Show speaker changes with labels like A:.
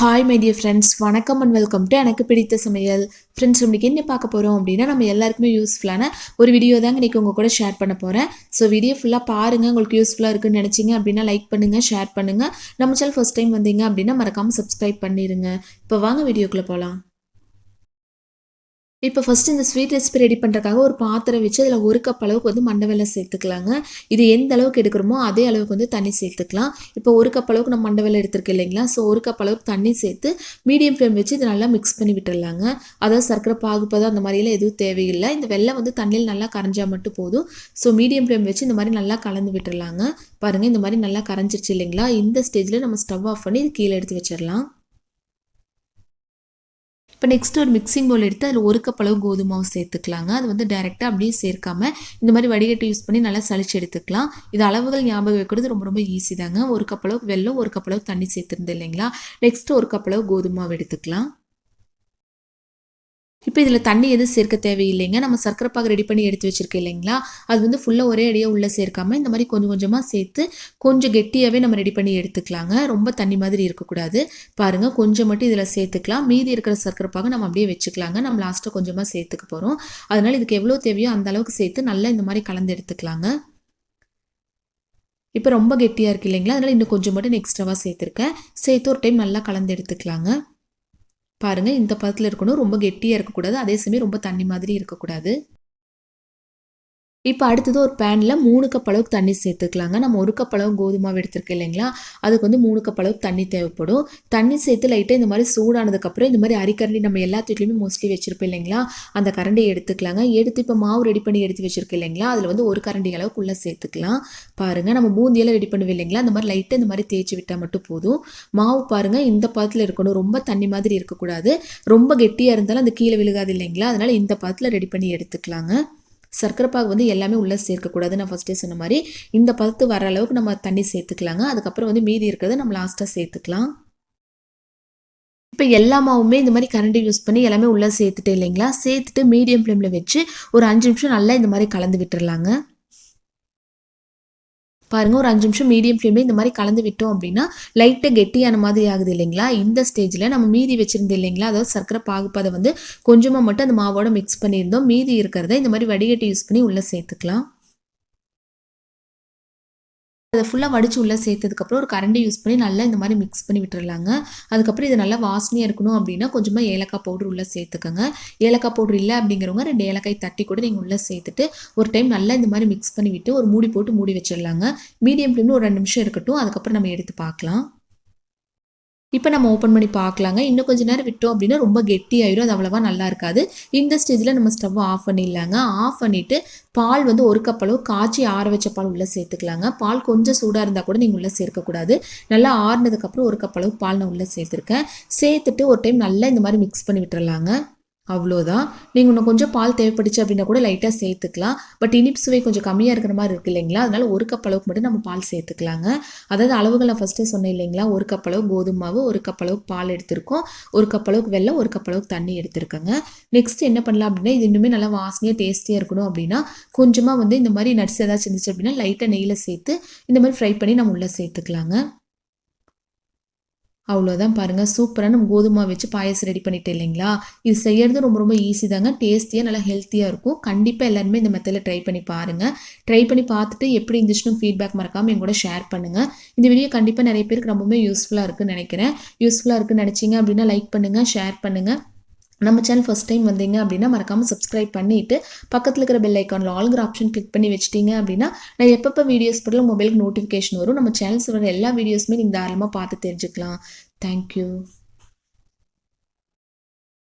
A: Hi my dear friends வணக்கம் and welcome to எனக்கு பிடித்த சமையல். ஃப்ரெண்ட்ஸ் உங்களுக்கு என்ன பார்க்க போகிறோம் அப்படின்னா நம்ம எல்லாருக்குமே யூஸ்ஃபுல்லான ஒரு வீடியோ தாங்க இன்றைக்கி உங்கள் கூட ஷேர் பண்ண போகிறேன் ஸோ வீடியோ ஃபுல்லாக பாருங்கள் உங்களுக்கு யூஸ்ஃபுல்லாக இருக்குன்னு நினச்சிங்க அப்படின்னா லைக் பண்ணுங்கள் ஷேர் பண்ணுங்கள் நம்ம சேனல் ஃபஸ்ட் டைம் வந்தீங்க அப்படின்னா மறக்காமல் சப்ஸ்கிரைப் பண்ணிடுங்க இப்போ வாங்க வீடியோக்குள்ளே போகலாம் இப்போ ஃபஸ்ட்டு இந்த ஸ்வீட் ரெசிபி ரெடி பண்ணுறதுக்காக ஒரு பாத்திரம் வச்சு அதில் ஒரு கப் அளவுக்கு வந்து மண்டை வெள்ளை சேர்த்துக்கலாங்க. இது எந்த அளவுக்கு எடுக்கிறோமோ அதே அளவுக்கு வந்து தண்ணி சேர்த்துக்கலாம். இப்போ ஒரு கப் அளவுக்கு நம்ம மண்டை வெள்ளை எடுத்துருக்கு இல்லைங்களா? ஸோ ஒரு கப் அளவுக்கு தண்ணி சேர்த்து மீடியம் ஃப்ளேம் வச்சு இது நல்லா மிக்ஸ் பண்ணி விட்டுடலாங்க அதாவது சர்க்கரை பாகுப்பது அந்த மாதிரியெல்லாம் எதுவும் தேவையில்லை. இந்த வெள்ளை வந்து தண்ணியில் நல்லா கரைஞ்சால் மட்டும் போதும். ஸோ மீடியம் ஃப்ளேம் வச்சு இந்த மாதிரி நல்லா கலந்து விட்டுடலாங்க பாருங்கள் இந்த மாதிரி நல்லா கரைஞ்சிருச்சு இல்லைங்களா? இந்த ஸ்டேஜில் நம்ம ஸ்டவ் ஆஃப் பண்ணி இது கீழே எடுத்து வச்சிடலாம். இப்போ நெக்ஸ்ட் ஒரு மிக்சிங் பவுல் எடுத்து அதில் ஒரு கப் அளவு கோதுமாவு சேர்த்துக்கலாங்க. அது வந்து டைரெக்டாக அப்படியே சேர்க்காம இந்த மாதிரி வடிகட்டி யூஸ் பண்ணி நல்லா சளிச்சு எடுத்துக்கலாம். இது அளவுகள் ஞாபகம் வைக்கிறது ரொம்ப ரொம்ப ஈஸி தாங்க. ஒரு கப் அளவு வெள்ளம் ஒரு கப் அளவு தண்ணி சேர்த்துருந்து இல்லைங்களா? நெக்ஸ்ட் ஒரு கப் அளவு கோதுமாவை எடுத்துக்கலாம். இப்போ இதில் தண்ணி எதுவும் சேர்க்க தேவையில்லைங்க. நம்ம சர்க்கரை பாகு ரெடி பண்ணி எடுத்து வச்சுருக்கோம் இல்லைங்களா? அது வந்து ஃபுல்லாக ஒரே அடியாக உள்ளே சேர்க்காம இந்த மாதிரி கொஞ்சம் கொஞ்சமாக சேர்த்து கொஞ்சம் கெட்டியாகவே நம்ம ரெடி பண்ணி எடுத்துக்கலாங்க. ரொம்ப தண்ணி மாதிரி இருக்கக்கூடாது. பாருங்கள் கொஞ்சம் மட்டும் இதில் சேர்த்துக்கலாம். மீதி இருக்கிற சர்க்கரை பாகு நம்ம அப்படியே வச்சுக்கலாங்க. நம்ம லாஸ்ட்டாக கொஞ்சமாக சேர்த்துக்க போகிறோம் அதனால் இதுக்கு எவ்வளோ தேவையோ அந்த அளவுக்கு சேர்த்து நல்லா இந்த மாதிரி கலந்து எடுத்துக்கலாங்க. இப்போ ரொம்ப கெட்டியாக இருக்குது இல்லைங்களா? அதனால் இன்னும் கொஞ்சம் மட்டும் எக்ஸ்ட்ராவாக சேர்த்துருக்கேன். சேர்த்து ஒரு டைம் நல்லா கலந்து எடுத்துக்கலாங்க. பாருங்கள் இந்த பதத்தில் இருக்கணும். ரொம்ப கெட்டியாக இருக்கக்கூடாது. அதே சமயம் ரொம்ப தண்ணி மாதிரி இருக்கக்கூடாது. இப்போ அடுத்தது ஒரு பேனில் மூணு கப் அளவுக்கு தண்ணி சேர்த்துக்கலாங்க. நம்ம ஒரு கப் அளவு கோதுமாவை எடுத்துருக்கோம் இல்லைங்களா? அதுக்கு வந்து மூணு கப் அளவுக்கு தண்ணி தேவைப்படும். தண்ணி சேர்த்து லைட்டாக இந்த மாதிரி சூடானதுக்கப்புறம் இந்த மாதிரி அரிக்கரண்டி நம்ம எல்லா வீட்லையுமே மோஸ்ட்லி வச்சுருப்போம் இல்லைங்களா? அந்த கரண்டியை எடுத்துக்கலாங்க. எடுத்து இப்போ மாவு ரெடி பண்ணி எடுத்து வச்சுருக்கோம் இல்லைங்களா? அதில் வந்து ஒரு கரண்டி அளவுக்குள்ளே சேர்த்துக்கலாம். பாருங்கள் நம்ம பூந்தியெல்லாம் ரெடி பண்ணுவோம் இல்லைங்களா? அந்த மாதிரி லைட்டாக இந்த மாதிரி தேய்ச்சி விட்டால் மட்டும் போதும். மாவு பாருங்கள் இந்த பதத்தில் இருக்கணும். ரொம்ப தண்ணி மாதிரி இருக்கக்கூடாது. ரொம்ப கெட்டியாக இருந்தாலும் அந்த கீழே விழுகாது இல்லைங்களா? அதனால் இந்த பதத்தில் ரெடி பண்ணி எடுத்துக்கலாங்க. சர்க்கரை பாகு வந்து எல்லாமே உள்ளே சேர்க்கக்கூடாது. நான் ஃபஸ்ட்டே சொன்ன மாதிரி இந்த பதத்து வர அளவுக்கு நம்ம தண்ணி சேர்த்துக்கலாங்க. அதுக்கப்புறம் வந்து மீதி இருக்கிறத நம்ம லாஸ்ட்டாக சேர்த்துக்கலாம். இப்போ எல்லா மாவுமே இந்த மாதிரி கரண்டி யூஸ் பண்ணி எல்லாமே உள்ளே சேர்த்துட்டு இல்லைங்களா? சேர்த்துட்டு மீடியம் ஃப்ளேமில் வச்சு ஒரு அஞ்சு நிமிஷம் நல்லா இந்த மாதிரி கலந்து விட்டுறலாங்க. பாருங்கள் ஒரு அஞ்சு நிமிஷம் மீடியம் ஃப்ளேமில் இந்த மாதிரி கலந்து விட்டோம் அப்படின்னா லைட்டாக கெட்டியான மாதிரி ஆகுது இல்லைங்களா? இந்த ஸ்டேஜில் நம்ம மீதி வச்சுருந்தோம் இல்லைங்களா? அதாவது சர்க்கரை பாகுப்பதை வந்து கொஞ்சமாக மட்டும் அந்த மாவோட மிக்ஸ் பண்ணியிருந்தோம். மீதி இருக்கிறத இந்த மாதிரி வடிகட்டி யூஸ் பண்ணி உள்ளே சேர்த்துக்கலாம். அதை ஃபுல்லாக வடித்து உள்ளே சேர்த்ததுக்கப்புறம் ஒரு கரண்டி யூஸ் பண்ணி நல்லா இந்த மாதிரி மிக்ஸ் பண்ணி விட்டுறலாங்க. அதுக்கப்புறம் இது நல்லா வாசனையாக இருக்கணும் அப்படின்னா கொஞ்சமாக ஏலக்காய் பவுடர் உள்ளே சேர்த்துக்கோங்க. ஏலக்காய் பவுடர் இல்லை அப்படிங்கிறவங்க ரெண்டு ஏலக்காய் தட்டி கூட நீங்கள் உள்ளே சேர்த்துட்டு ஒரு டைம் நல்லா இந்த மாதிரி மிக்ஸ் பண்ணி விட்டு ஒரு மூடி போட்டு மூடி வச்சிடலாங்க. மீடியம் ஃப்ளேமில் ஒரு ரெண்டு நிமிஷம் இருக்கட்டும். அதுக்கப்புறம் நம்ம எடுத்து பார்க்கலாம். இப்போ நம்ம ஓப்பன் பண்ணி பார்க்கலாங்க. இன்னும் கொஞ்சம் நேரம் விட்டோம் அப்படின்னா ரொம்ப கெட்டி ஆயிடும் அது அவ்வளோவா நல்லா இருக்காது. இந்த ஸ்டேஜில் நம்ம ஸ்டவ் ஆஃப் பண்ணிடலாங்க. ஆஃப் பண்ணிவிட்டு பால் வந்து ஒரு கப் அளவு காய்ச்சி ஆற வச்ச பால் உள்ளே சேர்த்துக்கலாங்க. பால் கொஞ்சம் சூடாக இருந்தால் கூட நீங்கள் உள்ளே சேர்க்கக்கூடாது. நல்லா ஆறுனதுக்கப்புறம் ஒரு கப் அளவு பால் நான் உள்ளே சேர்த்துருக்கேன். சேர்த்துட்டு ஒரு டைம் நல்லா இந்த மாதிரி மிக்ஸ் பண்ணி விட்டுறலாங்க. அவ்வளோதான் நீங்கள் இன்னும் கொஞ்சம் பால் தேவைப்பட்டுச்சு அப்படின்னா கூட லைட்டாக சேர்த்துக்கலாம். பட் இனிப்பு சுவை கொஞ்சம் கம்மியாக இருக்கிற மாதிரி இருக்குது இல்லைங்களா? அதனால் ஒரு கப் அளவுக்கு மட்டும் நம்ம பால் சேர்த்துக்கலாங்க. அதாவது அளவுகளை ஃபஸ்ட்டே சொன்னேன் இல்லைங்களா? ஒரு கப் அளவு கோதுமை மாவு ஒரு கப் அளவுக்கு பால் எடுத்திருக்கோம். ஒரு கப் அளவுக்கு வெள்ளம் ஒரு கப் அளவுக்கு தண்ணி எடுத்திருக்கோங்க. நெக்ஸ்ட் என்ன பண்ணலாம் அப்படின்னா இது இன்னுமே நல்லா வாசனையாக டேஸ்டியாக இருக்கணும் அப்படின்னா கொஞ்சமாக வந்து இந்த மாதிரி நட்ஸ் ஏதாச்சும் இருந்துச்சு அப்படின்னா லைட்டாக நெய்யில் சேர்த்து இந்த மாதிரி ஃப்ரை பண்ணி நம்ம உள்ளே சேர்த்துக்கலாங்க. அவ்வளோதான் பாருங்கள் சூப்பராக நம்ம கோதுமை வச்சு பாயசம் ரெடி பண்ணிட்டேன் இல்லைங்களா? இது செய்கிறது ரொம்ப ரொம்ப ஈஸி தாங்க. டேஸ்டியாக நல்லா ஹெல்த்தியாக இருக்கும். கண்டிப்பாக எல்லாருமே இந்த மெத்தடில் ட்ரை பண்ணி பாருங்கள் ட்ரை பண்ணி பார்த்துட்டு எப்படி இருந்துச்சுன்னு ஃபீட்பேக் மறக்காமல் எங்கூட ஷேர் பண்ணுங்கள் இந்த வீடியோ கண்டிப்பாக நிறைய பேருக்கு ரொம்பவே யூஸ்ஃபுல்லாக இருக்குன்னு நினைக்கிறேன். யூஸ்ஃபுல்லாக இருக்குன்னு நினச்சிங்க அப்படின்னா லைக் பண்ணுங்கள் ஷேர் பண்ணுங்கள் நம்ம சேனல் ஃபஸ்ட் டைம் வந்தீங்க அப்படின்னா மறக்காமல் சப்ஸ்கிரைப் பண்ணிவிட்டு பக்கத்தில் இருக்கிற பெல் ஐக்கானில் ஆல்கிற ஆப்ஷன் கிளிக் பண்ணி வச்சிட்டிங்க அப்படின்னா நான் எப்பப்போ வீடியோஸ் போடல மொபைலுக்கு நோட்டிஃபிகேஷன் வரும். நம்ம சேனல்ஸ் வர எல்லா வீடியோஸுமே நீங்கள் தாராளமாக பார்த்து தெரிஞ்சுக்கலாம். தேங்க்யூ